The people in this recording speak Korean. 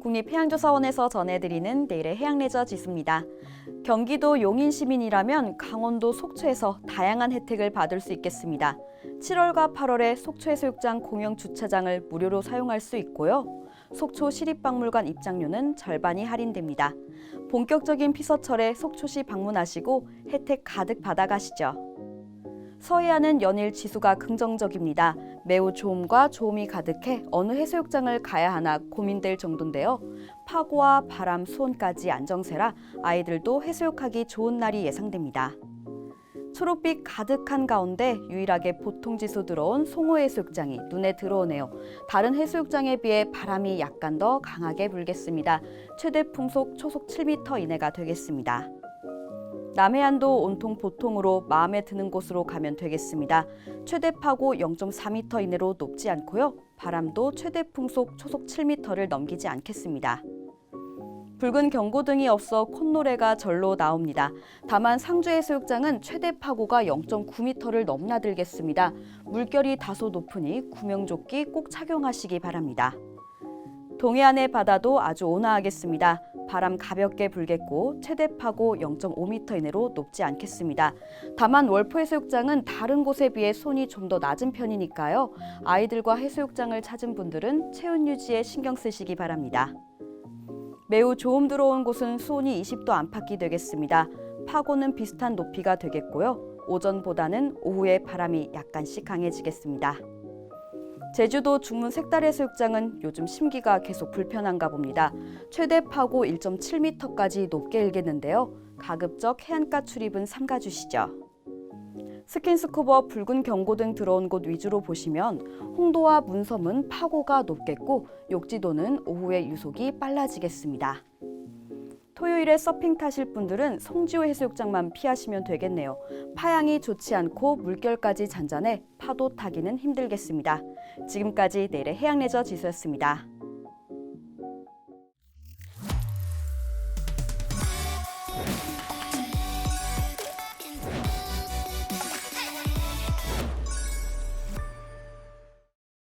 국립해양조사원에서 전해드리는 내일의 해양레저 지수입니다. 경기도 용인 시민이라면 강원도 속초에서 다양한 혜택을 받을 수 있겠습니다. 7월과 8월에 속초해수욕장 공영 주차장을 무료로 사용할 수 있고요. 속초 시립박물관 입장료는 절반이 할인됩니다. 본격적인 피서철에 속초시 방문하시고 혜택 가득 받아가시죠. 서해안은 연일 지수가 긍정적입니다. 매우 좋음과 좋음이 가득해 어느 해수욕장을 가야 하나 고민될 정도인데요. 파고와 바람, 수온까지 안정세라 아이들도 해수욕하기 좋은 날이 예상됩니다. 초록빛 가득한 가운데 유일하게 보통 지수 들어온 송호 해수욕장이 눈에 들어오네요. 다른 해수욕장에 비해 바람이 약간 더 강하게 불겠습니다. 최대 풍속 초속 7m 이내가 되겠습니다. 남해안도 온통 보통으로 마음에 드는 곳으로 가면 되겠습니다. 최대 파고 0.4m 이내로 높지 않고요. 바람도 최대 풍속 초속 7m를 넘기지 않겠습니다. 붉은 경고등이 없어 콧노래가 절로 나옵니다. 다만 상주해수욕장은 최대 파고가 0.9m를 넘나들겠습니다. 물결이 다소 높으니 구명조끼 꼭 착용하시기 바랍니다. 동해안의 바다도 아주 온화하겠습니다. 바람 가볍게 불겠고 최대 파고 0.5m 이내로 높지 않겠습니다. 다만 월포 해수욕장은 다른 곳에 비해 손이 좀 더 낮은 편이니까요. 아이들과 해수욕장을 찾은 분들은 체온 유지에 신경 쓰시기 바랍니다. 매우 조음 들어온 곳은 수온이 20도 안팎이 되겠습니다. 파고는 비슷한 높이가 되겠고요. 오전보다는 오후에 바람이 약간씩 강해지겠습니다. 제주도 중문 색달해수욕장은 요즘 심기가 계속 불편한가 봅니다. 최대 파고 1.7m까지 높게 일겠는데요. 가급적 해안가 출입은 삼가주시죠. 스킨스쿠버 붉은 경고등 들어온 곳 위주로 보시면 홍도와 문섬은 파고가 높겠고 욕지도는 오후에 유속이 빨라지겠습니다. 토요일에 서핑 타실 분들은 송지호 해수욕장만 피하시면 되겠네요. 파양이 좋지 않고 물결까지 잔잔해 파도 타기는 힘들겠습니다. 지금까지 내일의 해양레저 지수였습니다.